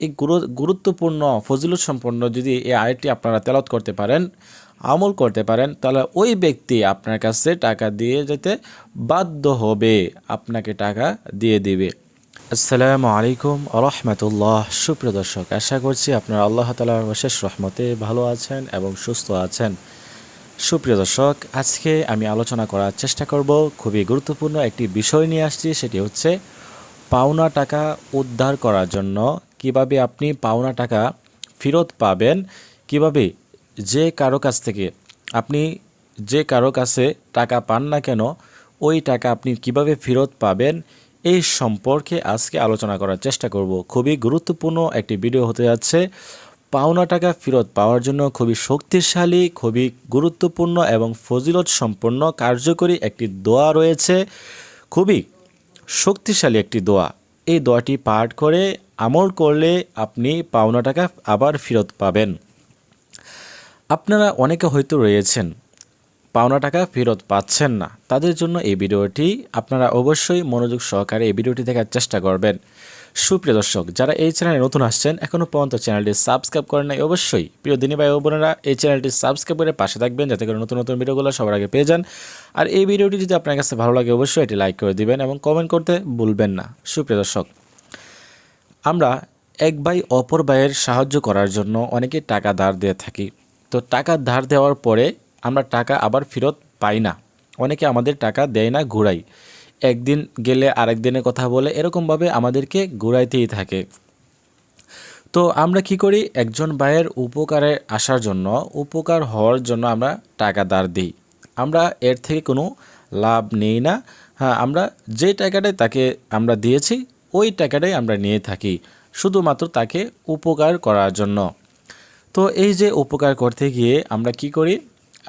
এই গুরু- গুরুত্বপূর্ণ ফজিলত সম্পন্ন যদি এই আয়টি আপনারা তেলাওয়াত করতে পারেন, আমল করতে পারেন, তাহলে ওই ব্যক্তি আপনার কাছে টাকা দিয়ে যেতে বাধ্য হবে, আপনাকে টাকা দিয়ে দিবে। আসসালামু আলাইকুম রহমতুল্লাহ সুপ্রিয় দর্শক, আশা করছি আপনারা আল্লাহ তালার অশেষ রহমতে ভালো আছেন এবং সুস্থ আছেন। সুপ্রিয় দর্শক, আজকে আমি আলোচনা করার চেষ্টা করব, খুবই গুরুত্বপূর্ণ একটি বিষয় নিয়ে আসছি, সেটি হচ্ছে পাওনা টাকা উদ্ধার করার জন্য কীভাবে আপনি পাওনা টাকা ফেরত পাবেন, কীভাবে যে কারও কাছ থেকে আপনি যে কারও কাছে টাকা পান না কেন, ওই টাকা আপনি কীভাবে ফেরত পাবেন, এই সম্পর্কে আজকে আলোচনা করার চেষ্টা করব। খুবই গুরুত্বপূর্ণ একটি ভিডিও হতে যাচ্ছে। পাওনা টাকা ফেরত পাওয়ার জন্য খুবই শক্তিশালী, খুবই গুরুত্বপূর্ণ এবং ফজিলত সম্পন্ন, কার্যকরী একটি দোয়া রয়েছে। খুবই শক্তিশালী একটি দোয়া। এই দোয়াটি পাঠ করে আমল করলে আপনি পাওনা টাকা আবার ফেরত পাবেন। আপনারা অনেকে হয়তো রয়েছেন, পাওনা টাকা ফেরত পাচ্ছেন না। তাদের জন্য এই ভিডিওটি আপনারা অবশ্যই মনোযোগ সহকারে এই ভিডিওটি দেখার চেষ্টা করবেন। সুপ্রিয় দর্শক, যারা এই চ্যানেলে নতুন আসছেন এখনও পর্যন্ত চ্যানেলটি সাবস্ক্রাইব করেন নাই, অবশ্যই। প্রিয় দিনী ভাই বোনেরা, এই চ্যানেলটি সাবস্ক্রাইব করে পাশে থাকবেন, যাতে করে নতুন নতুন ভিডিওগুলো সবার আগে পেয়ে যান। আর এই ভিডিওটি যদি আপনার কাছে ভালো লাগে, অবশ্যই এটি লাইক করে দিবেন এবং কমেন্ট করতে ভুলবেন না। সুপ্রিয় দর্শক আমরা এক ভাই অপর ভাইয়ের সাহায্য করার জন্য অনেকে টাকা ধার দিয়ে থাকি। তো টাকা ধার দেওয়ার পরে আমরা টাকা আবার ফেরত পাই না। অনেকে আমাদের টাকা দেয় না, ঘুরাই। একদিন গেলে আরেক দিনের কথা বলে এরকমভাবে আমাদেরকে ঘুরাইতেই থাকে। তো আমরা কি করি? একজন ভাইয়ের উপকারে আসার জন্য, উপকার হওয়ার জন্য আমরা টাকা ধার দিই। আমরা এর থেকে কোনো লাভ নেই না। হ্যাঁ আমরা যে টাকাটাই তাকে আমরা দিয়েছি ওই টাকাটাই আমরা নিয়ে থাকি, শুধুমাত্র তাকে উপকার করার জন্য। তো এই যে উপকার করতে গিয়ে আমরা কি করি?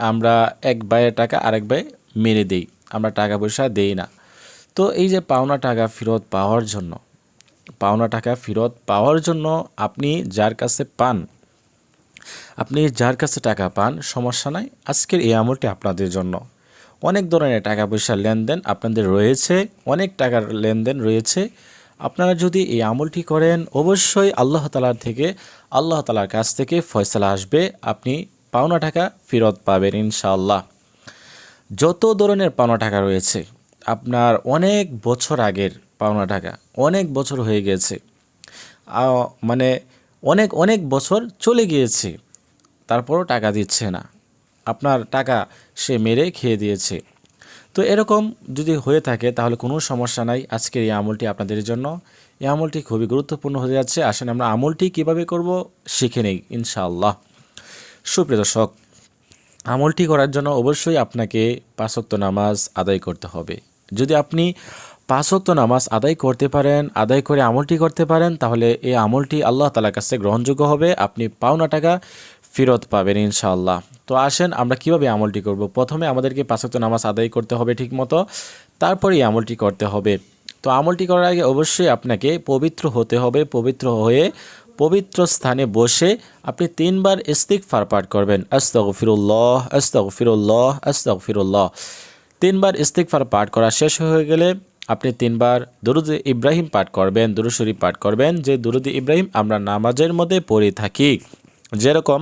আমরা এক ভাইয়ের টাকা আরেক ভাই মেরে দেই, আমরা টাকা পয়সা দেই না। তো এই যে পাওনা টাকা ফেরত পাওয়ার জন্য, পাওনা টাকা ফেরত পাওয়ার জন্য আপনি যার কাছে পান, আপনি যার কাছে টাকা পান, সমস্যা নাই, আজকের এই আমলটি আপনাদের জন্য। অনেক ধরনের টাকা পয়সার লেনদেন আপনাদের রয়েছে, অনেক টাকার লেনদেন রয়েছে আপনারা যদি এই আমলটি করেন, অবশ্যই আল্লাহ তালার থেকে, আল্লাহ তালার কাছ থেকে ফয়সালা আসবে, আপনি পাওনা টাকা ফেরত পাবেন ইনশাআল্লাহ। যত ধরনের পাওনা টাকা রয়েছে, আপনার অনেক বছর আগের পাওনা টাকা, অনেক বছর হয়ে গেছে। মানে অনেক অনেক বছর চলে গিয়েছে, তারপরও টাকা দিচ্ছে না। আপনার টাকা সে মেরে খেয়ে দিয়েছে। তো এরকম যদি হয়ে থাকে, তাহলে কোনো সমস্যা নাই। আজকের এই আমলটি আপনাদের জন্য। এই আমলটি খুবই গুরুত্বপূর্ণ হয়ে যাচ্ছে। আসেন আমরা আমলটি কীভাবে করব শিখে নেই, ইনশাআল্লাহ। সুপ্রিয় দর্শক, আমলটি করার জন্য অবশ্যই আপনাকে পাঁচক্ত নামাজ আদায় করতে হবে। যদি আপনি পাঁচক্ত নামাজ আদায় করতে পারেন, আদায় করে আমলটি করতে পারেন, তাহলে এই আমলটি আল্লাহ তালার কাছে গ্রহণযোগ্য হবে। আপনি পাওনা টাকা ফেরত পাবেন, ইনশাআল্লাহ। তো আসেন, আমরা কীভাবে আমলটি করব? প্রথমে আমাদেরকে পাঁচক্ত নামাজ আদায় করতে হবে ঠিকমতো, তারপরে আমলটি করতে হবে। তো আমলটি করার আগে অবশ্যই আপনাকে পবিত্র হতে হবে, পবিত্র হয়ে পবিত্র স্থানে বসে আপনি তিনবার ইস্তিগফার পাঠ করবেন। আস্তাগফিরুল্লাহ আস্তাগফিরুল্লাহ আস্তাগফিরুল্লাহ। তিনবার ইস্তিগফার পাঠ করা শেষ হয়ে গেলে আপনি তিনবার দুরুদ ইব্রাহিম পাঠ করবেন, দুরুদ শরীফ পাঠ করবেন। যে দুরুদ ইব্রাহিম আমরা নামাজের মধ্যে পড়ে থাকি। যেরকম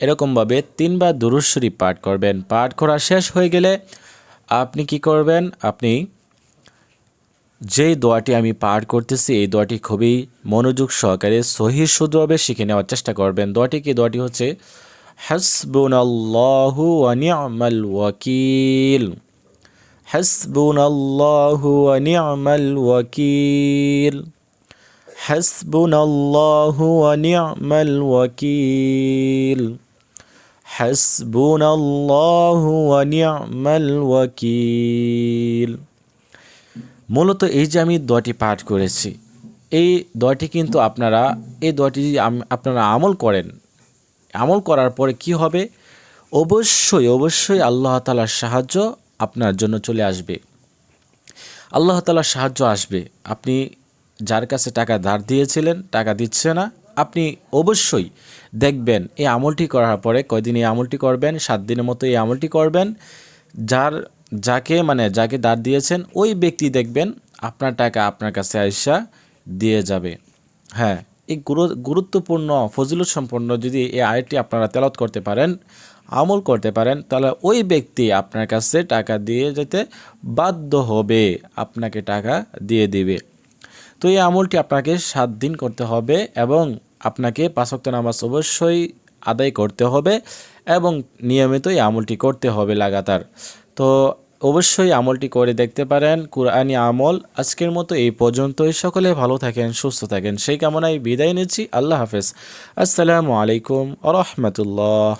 এরকমভাবে তিনবার দুরুশ্বরী পাঠ করবেন। পাঠ করা শেষ হয়ে গেলে আপনি কি করবেন? আপনি যে দোয়াটি আমি পাঠ করতেছি, এই দোয়াটি খুবই মনোযোগ সহকারে সহি শুদ্ধভাবে শিখে নেওয়ার চেষ্টা করবেন। দোয়াটি কি? দোয়াটি হচ্ছে, হাসবুনাল্লাহু আনিয়ামাল ওয়াকিল। হাসবুনাল্লাহু ওয়া ওয়াকিল। হাসবুনাল্লাহু ওয়া ওয়াকিল। হাসবুনাল্লাহু ওয়া নি'মাল ওয়াকিল। মূলত এই যে আমি দোয়াটি পাঠ করেছি, এই দোয়াটি কিন্তু আপনারা, এই দোয়াটি আপনারা আমল করেন, আমল করার পরে কি হবে? অবশ্যই অবশ্যই আল্লাহ তালার সাহায্য আপনার জন্য চলে আসবে। আল্লাহ তালার সাহায্য আসবে। আপনি যার কাছে টাকা ধার দিয়েছিলেন, টাকা দিচ্ছে না আপনি অবশ্যই দেখবেন এই আমলটি করার পরে কয়দিন এই আমলটি করবেন? সাত দিনের মতো এই আমলটি করবেন। যার যাকে মানে যাকে দাঁড় দিয়েছেন, ওই ব্যক্তি দেখবেন আপনার টাকা আপনার কাছে আইসা দিয়ে যাবে। হ্যাঁ এই গুরু- গুরুত্বপূর্ণ, ফজিলত সম্পন্ন যদি এই আয়টি আপনারা তেলাত করতে পারেন, আমল করতে পারেন, তাহলে ওই ব্যক্তি আপনার কাছে টাকা দিয়ে যেতে বাধ্য হবে, আপনাকে টাকা দিয়ে দিবে। তো এই আমলটি আপনাকে সাত দিন করতে হবে এবং আপনাকে পাঁচক্ত নামাজ অবশ্যই আদায় করতে হবে এবং নিয়মিতই আমলটি করতে হবে লাগাতার। তো অবশ্যই আমলটি করে দেখতে পারেন, কুরআনি আমল আজকের মতো এই পর্যন্তই। সকলে ভালো থাকেন, সুস্থ থাকেন। সেই কামনায় বিদায় নিচ্ছি। আল্লাহ হাফেজ। আসসালামু আলাইকুম আ রহমতুল্লাহ।